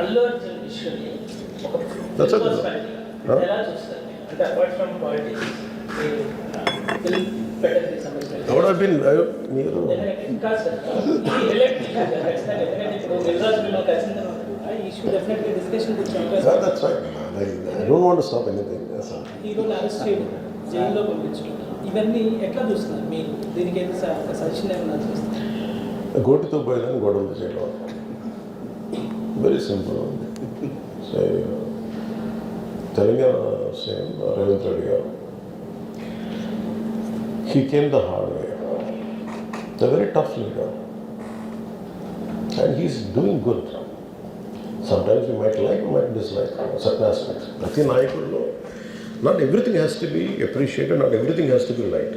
అల్లు అర్జున్ ఇష్యూని ఒక That's okay. Huh? ఎలా చూస్తారు? అంటే అపార్ట్ ఫ్రమ్ పాలిటిక్స్ మీరు ఫిల్మ్ పెట్టడానికి సంబంధించిన ఇంకా సార్. ఖచ్చితంగా జైల్లో ఇవన్నీ ఎట్లా చూస్తున్నారు దీనికి అయితే సజెషన్ గోటితో పోయిన గొడవలు చేయడం. very simple. Say, Telangana, same, Ravindra Redigar. He came the hard way. He's a very tough leader. And he's doing good. Sometimes you might like, you might dislike certain aspects. Prati Nayakulu, not everything has to be appreciated, not everything has to be liked.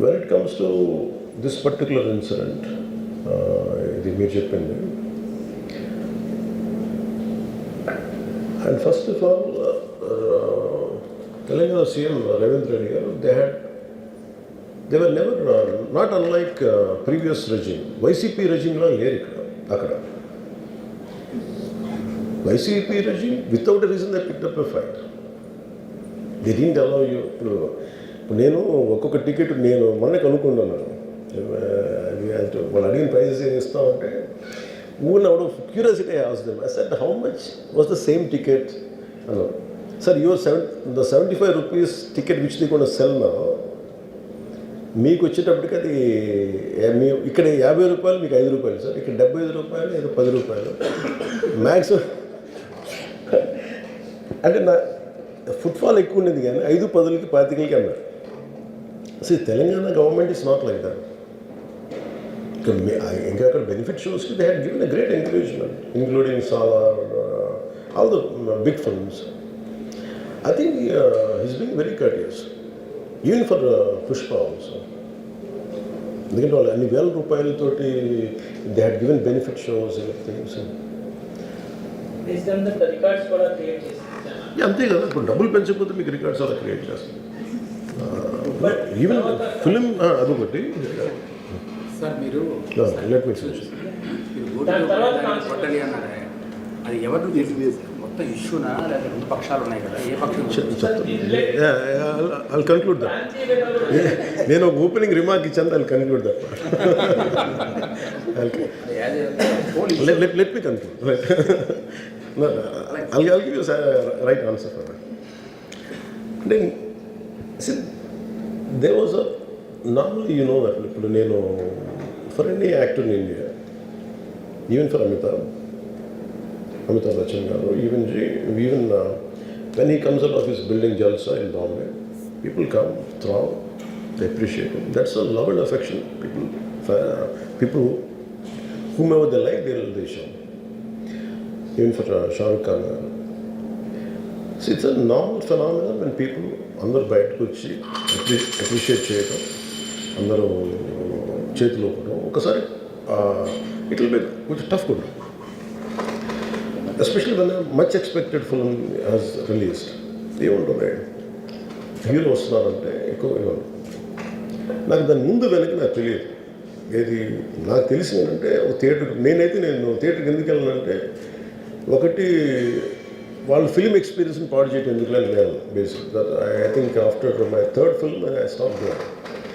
When it comes to this particular incident, ఇది మీరు చెప్పింది. And first of all Telangana CM Revanth Reddy garu they had they were never not unlike previous regime YCP రెజిమ్లో లేరు ఇక్కడ అక్కడ. YCP regime without reason they pick up a fight they didn't allow you ఇప్పుడు ఇప్పుడు నేను ఒక్కొక్క ticket నేను మొన్న కనుక్కున్నాను. వాళ్ళు అడిగిన ప్రైజెస్ ఏం ఇస్తామంటే ఊరిని అవడం curiosity has them I how much was the same ticket అన్నారు sir your seven the seventy five rupees ticket which కూడా సెల్ మీకు వచ్చేటప్పటికి అది మీ ఇక్కడ యాభై రూపాయలు మీకు ఐదు రూపాయలు సార్ ఇక్కడ డెబ్బై ఐదు రూపాయలు ఏదో పది రూపాయలు. మ్యాక్సిమం అంటే నా ఫుట్ఫాల్ ఎక్కువ ఉండేది కానీ ఐదు పదులకి పాతికలకి అన్నారు. అసలు Telangana government is not like that ఇంకా అక్కడ benefit షోస్కి they had given a great encouragement including Salaar all the big films I think his being very courteous even for Pushpa also ఎందుకంటే వాళ్ళు అన్ని వేల రూపాయలతోటి they had given benefit shows things అంతే కదా ఇప్పుడు డబ్బులు పెంచకపోతే మీకు రికార్డ్స్ అలా క్రియేట్ చేస్తారు ఈవెన్ ఫిలిం అదొకటి సార్ మీరు లెట్ మీ. కొట్టాలి అన్నారే. అది ఎవరు తెలియదు మొత్తం ఇష్యూనా రెండు పక్షాలు ఉన్నాయి కదా ఏ పక్షం? కన్క్లూడ్ భేదాలు నేను ఒక ఓపెనింగ్ రిమార్క్ ఇచ్చాను I conclude that let me conclude that. అంటే there was normally you know that ఇప్పుడు నేను for any actor in India even for Amitabh Amitabh Bachchan garu even even when he comes out of his building Jalsa in Bombay people come through they appreciate that's a love and affection people people whom ever the like, there దేశం even for Even Khan uh, Shah it's a normal it's and people అందరు బయటకు వచ్చి appreciate చేయడం అందరూ చేతులు ఊపడం ఒకసారి it will be కొంచెం టఫ్ కూడా especially one much expected film has released ఏముంటుంది హీరో వస్తున్నారంటే ఎక్కువ ఇవ్వను నాకు దాని ముందు వెనక నాకు తెలియదు. ఏది నాకు తెలిసి ఏంటంటే ఒక థియేటర్ నేనైతే నేను థియేటర్కి ఎందుకు వెళ్ళానంటే ఒకటి వాళ్ళ ఫిల్మ్ ఎక్స్పీరియన్స్ని పాడు చేయడం ఎందుకు నేను basic I think after my third film I stop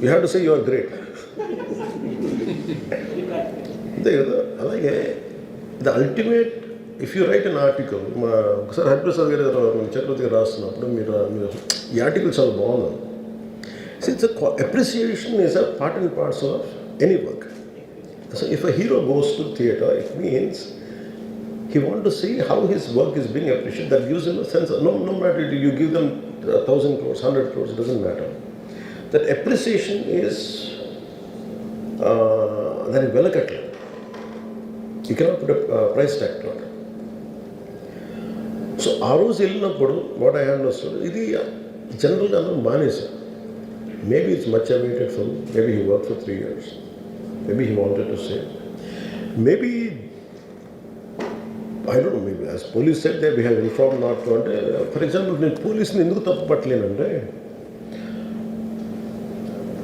you have to say you are great అంతే కదా అలాగే the ultimate if you write an article మా ఒకసారి హరిప్రసాద్ గారు మన చక్రవర్తి గారు రాస్తున్నప్పుడు మీరు మీరు ఈ ఆర్టికల్ చాలా బాగుంది it's appreciation is a part and parts of any work so if a hero goes to theatre it means he want to see how his work is being appreciated. That gives him a sense of, no, no matter you give them a thousand crores, hundred crores, it doesn't matter. That appreciation is దానికి వెలకట్లేదు ఇక్కడ price tact so ఆ రోజు వెళ్ళినప్పుడు what I hand వస్తుంది ఇది జనరల్గా అందరూ మానేశారు. Maybe it's much awaited for maybe he work for three years maybe he wanted to save maybe I don't maybe as police said they behave inform not అంటే for example నేను పోలీస్ని ఎందుకు తప్పు పట్టలేనంటే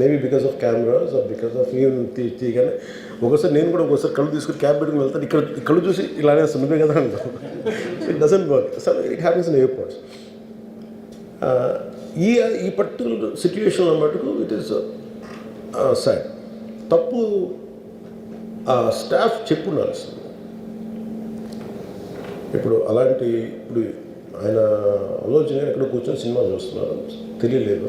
maybe because of cameras or because of even తీయగానే ఒకసారి నేను కూడా ఒకసారి కళ్ళు తీసుకుని క్యాబ్ పెట్టుకుని వెళ్తాను. ఇక్కడ కళ్ళు చూసి ఇలానే నువ్వే కదా అంటాను it doesn't work sir it happens in airports ఈ ఈ పర్టికులర్ సిచ్యువేషన్లో మటుకు ఇట్ ఈస్ సాడ్ తప్పు స్టాఫ్ చెప్పు ఉండాల్సింది ఇప్పుడు అలాంటి ఇప్పుడు ఆయన ఆలోచన ఎక్కడ కూర్చొని సినిమా చూస్తున్నారు. తెలియలేదు.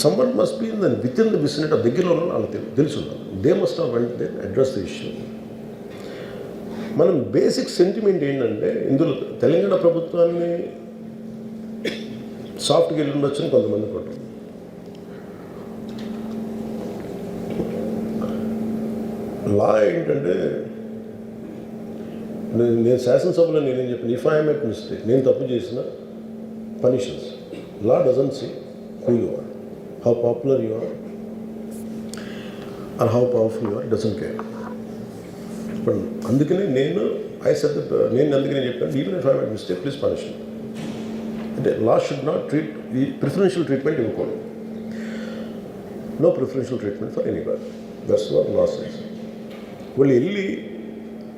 Someone must be in the within the vicinity దగ్గరలో ఉన్న వాళ్ళకి తెలు- తెలుసు they must have went they address the issue మనం బేసిక్ సెంటిమెంట్ ఏంటంటే ఇందులో తెలంగాణ ప్రభుత్వాన్ని సాఫ్ట్గా వెళ్ళి ఉండొచ్చని కొంతమంది కొంటారు లా ఏంటంటే నేను నేను శాసనసభలో నేనేం చెప్పాను ఇఫ్ ఐఎమ్ ఎట్ మిస్టేక్ నేను తప్పు చేసిన punishments law doesn't see who you are how popular you are are how powerful you are doesn't care ఇప్పుడు అందుకనే నేను ఐ సెట్ నేను అందుకనే చెప్పాను even if I at mistake please punish అంటే లా షుడ్ నాట్ ట్రీట్ ఈ preferential treatment ఇవ్వకూడదు. No preferential treatment for any bar that's what laws వాళ్ళు వెళ్ళి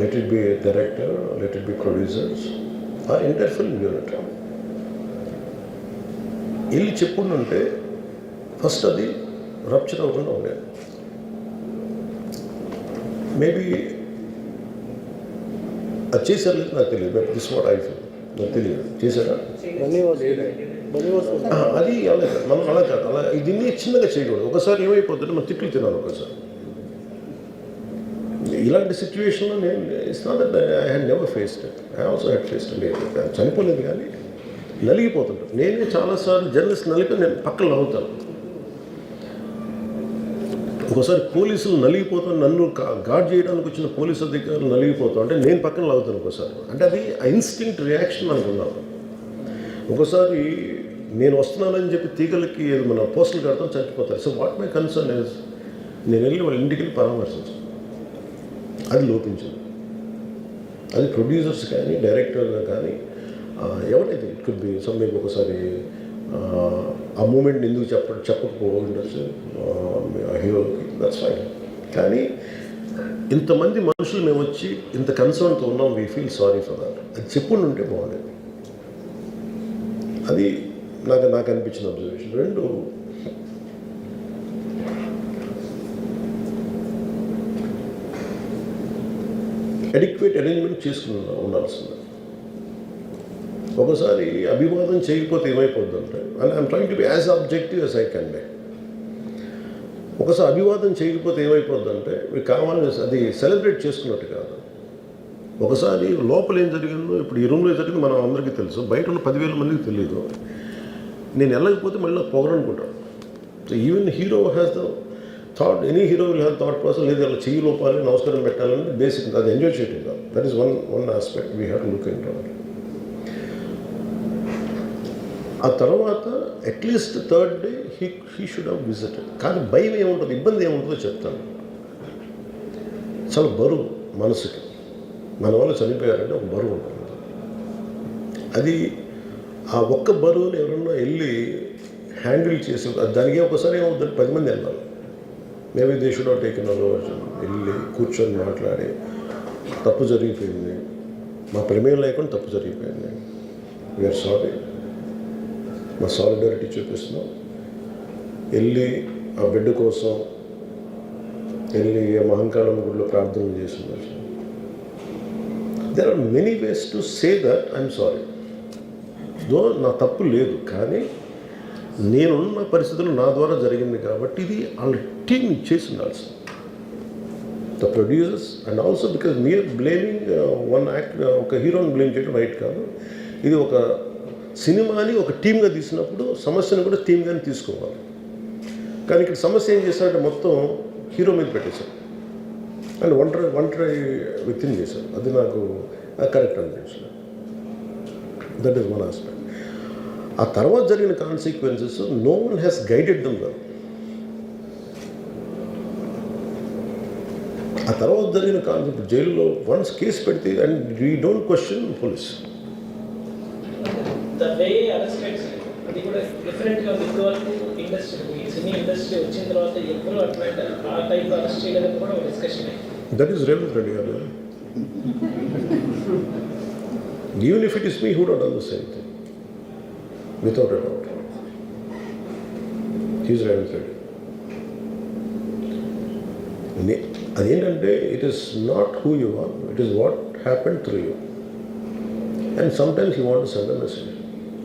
let it be director let it be producers ఆ entire film unit. వీళ్ళు చెప్పుంటే first అది rupture అవ్వకుండా ఉండేది. మేబీ అది చేశారు లేదు నాకు తెలియదు but this what I feel నాకు తెలియదు. చేశారా. అది అలా మనం అలా కాదు. అలా దీన్ని చిన్నగా చేయకూడదు. ఒకసారి ఏమైపోతుంటే మనం తిట్లు తినాలి ఒకసారి. ఇలాంటి సిచ్యువేషన్లో నేను it's not that I had never faced I also had faced చనిపోలేదు కానీ నలిగిపోతుంటాను. నేనే చాలాసార్లు జర్నలిస్ట్ నలిపి నేను పక్కన నవ్వుతాను. ఒకసారి పోలీసులు నలిగిపోతాను నన్ను గార్డ్ చేయడానికి వచ్చిన పోలీస్ అధికారులు నలిగిపోతాం అంటే నేను పక్కన లాగుతాను ఒకసారి. అంటే అది ఇన్స్టింక్ట్ రియాక్షన్ మనకు ఉన్నాను ఒకసారి నేను వస్తున్నానని చెప్పి తీగలకి మన పోస్టులు కడతాం చచ్చిపోతారు. So what my concern is నేను వెళ్ళి వాళ్ళ ఇంటికి వెళ్ళి పరామర్శించాను అది లోపించింది. అది ప్రొడ్యూసర్స్ కానీ డైరెక్టర్ కానీ ఎవరైతే ఇట్ కుడ్ బి సమ్ మీకు ఒకసారి ఆ, మూమెంట్ ఎందుకు చెప్ప చెప్పకపోవచ్చు హీరోకి దట్స్ ఫైన్ కానీ ఇంతమంది మనుషులు మేము వచ్చి ఇంత కన్సర్న్తో ఉన్నాం we feel sorry for that అది చెప్పుండి ఉంటే బాగుండేది. అది నాకు నాకు అనిపించిన అబ్జర్వేషన్ రెండు అడిక్వేట్ అరేంజ్మెంట్ చేసుకుని ఉండాల్సింది. ఒకసారి అభివాదం చేయకపోతే ఏమైపోద్ది అంటే and I'm trying to be as objective as I can ఒకసారి అభివాదం చేయకపోతే ఏమైపోద్ది అంటే మీకు కావాలని అది సెలబ్రేట్ చేసుకున్నట్టు కాదు. ఒకసారి లోపల ఏం జరిగిందో ఇప్పుడు ఈ రూమ్లో జరిగింది మనం అందరికీ తెలుసు. బయట ఉన్న పదివేల మందికి తెలియదు నేను వెళ్ళకపోతే మళ్ళీ పొగరనుకుంటాను so even hero has the thought any hero will have thought person లేదు అలా చెయ్యి లోపాలి నమస్కారం పెట్టాలని బేసిక్ అది ఎంజాయ్ చేయటం కాదు. That is one one aspect we have to look in ఆ తర్వాత at least third day he he should have visited కానీ భయం ఏముంటుంది? ఇబ్బంది ఏముంటుందో చెప్తాను. చాలా బరువు మనసుకి. మన వల్ల చనిపోయారంటే ఒక బరువు ఉంటుంది. అది ఆ ఒక్క బరువుని ఎవరన్నా వెళ్ళి హ్యాండిల్ చేసి దానికి ఒకసారి ఏమవుతుంది? పది మంది వెళ్ళాలి మేబీ దేశంలో షుడ్ వెళ్ళి కూర్చొని మాట్లాడి తప్పు జరిగిపోయింది. మా ప్రమేయం లేకుండా తప్పు జరిగిపోయింది. వీఆర్ సారీ మా సాలిడారిటీ చూపిస్తున్నాం. వెళ్ళి ఆ బిడ్డ కోసం వెళ్ళి మహంకాళం గుడిలో ప్రార్థన చేస్తున్నారు. There are many ways to say that I'm sorry though నా తప్పు లేదు కానీ నేనున్న పరిస్థితులు నా ద్వారా జరిగింది కాబట్టి ఇది వాళ్ళ టీం ఇచ్చేసి ఉండాల్సింది. The producers and also because మీరు బ్లేమింగ్ వన్ యాక్ట్ ఒక హీరోని బ్లేమ్ చేయడం రైట్ కాదు. ఇది ఒక సినిమాని ఒక టీమ్గా తీసినప్పుడు సమస్యను కూడా టీమ్గానే తీసుకోవాలి. కానీ ఇక్కడ సమస్య ఏం చేశారంటే మొత్తం హీరో మీద పెట్టేశారు. అండ్ ఒంటరి ఒంటరి వ్యక్తిని చేశారు అది నాకు కరెక్ట్ అనిపించింది దట్ ఈస్ వన్ ఆస్పెక్ట్ ఆ తర్వాత జరిగిన consequences no one has guided them well ఆ తర్వాత జరిగిన కాన్సెప్ట్ జైల్లో వన్స్ కేసు పెడితే and we don't question police అది కూడా డిఫరెంట్గా ఉంది ఇప్పటివరకు ఇండస్ట్రీ ఈ సినీ ఇండస్ట్రీ వచ్చిన తర్వాత ఎప్పుడు అట్లాంటి ఆ టైప్ అరెస్ట్ చేయలేదు కూడా ఒక డిస్కషన్ అయింది that is Revanth Reddy garu even if it is me who డోట్ done the same thing without a doubt he's Revanth Reddy నే- అదేంటంటే it is not who you are it is what happen through you and sometimes you want send a message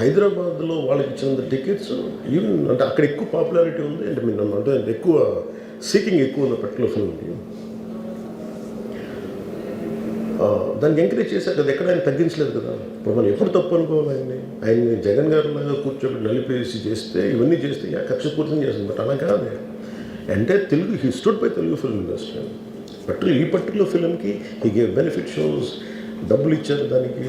హైదరాబాద్లో వాళ్ళకి ఇచ్చినంత tickets even అంటే అక్కడ ఎక్కువ popularity ఉంది. అంటే మీరు నన్ను అంటే ఎక్కువ సీకింగ్ ఎక్కువ ఉంది పర్టికులర్ ఫిల్మ్కి దాన్ని ఎంకరేజ్ చేశారు. కదా ఎక్కడ ఆయన తగ్గించలేదు కదా. ఇప్పుడు మనం ఎప్పుడు తప్పు అనుకోవాలి ఆయన్ని? ఆయన్ని జగన్ గారు లాగా కూర్చోబెట్టి నలిపేసి చేస్తే ఇవన్నీ చేస్తే యా, చేస్తుంది. బట్ అలా కాదు. అంటే Telugu he stood by Telugu film industry particular ఈ పర్టికులర్ ఫిల్మ్కి హీ గేవ్ బెనిఫిట్ షోస్ డబ్బులు ఇచ్చారు దానికి.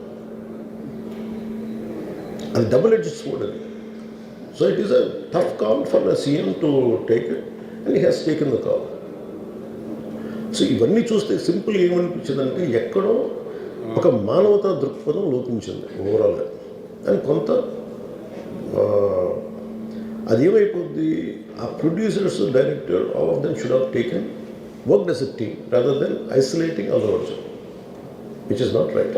అది డబుల్ ఎడ్జ్ స్వోర్డ్ అది. So it is a tough call for a CM to take it and he has taken the call so ఇవన్నీ చూస్తే simple ఏమనిపించిందంటే ఎక్కడో ఒక మానవతా దృక్పథం లోపించింది ఓవరాల్గా. అని కొంత అది ఏమైపోద్ది ఆ producers director all of them should have taken work as a team rather than isolating Allu Arjun which is not right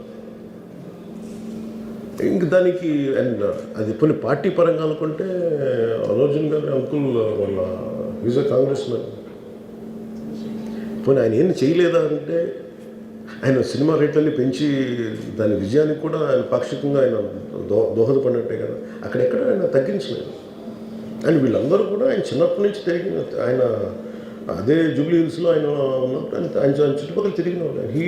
ఇంక దానికి అండ్ uh, అది కొన్ని పార్టీ పరంగా అనుకుంటే అర్జున్ గారి అంకుల్ వాళ్ళ ఈజ్ కాంగ్రెస్ మ్యాన్ పోనీ ఆయన ఏం చేయలేదా అంటే ఆయన సినిమా రేట్లన్నీ పెంచి దాని విజయానికి కూడా ఆయన పాక్షికంగా ఆయన దో దోహదపడినట్టే కదా. అక్కడెక్కడ ఆయన తగ్గించలేదు. అండ్ వీళ్ళందరూ కూడా ఆయన చిన్నప్పటి నుంచి తిరిగిన ఆయన అదే జూబ్లీ హిల్స్లో ఆయన ఉన్నప్పుడు ఆయన ఆయన ఆయన చుట్టుపక్కల తిరిగిన వాళ్ళు he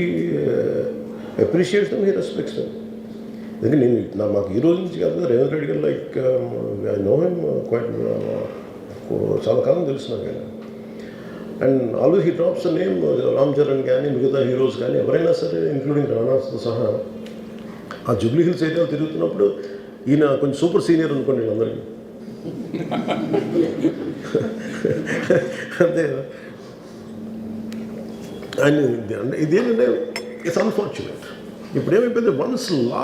appreciates them he respects them అందుకే నేను నా మాకు ఈ రోజు నుంచి కాదు Revanth Reddy garu like I know him quite చాలా కాలం తెలుసు నాకు ఆయన. And always he drops name Ram Charan కానీ మిగతా హీరోస్ కానీ ఎవరైనా సరే ఇంక్లూడింగ్ రాణాస్తో సహా. ఆ జూబ్లీ హిల్స్ అయితే తిరుగుతున్నప్పుడు ఈయన కొంచెం సూపర్ సీనియర్ అనుకోండి అందరికీ అంతే అండ్ ఇది- ఇదేంటంటే ఇట్స్ అన్ఫార్చునేట్ ఇప్పుడు ఏమైపోయింది వన్స్ లా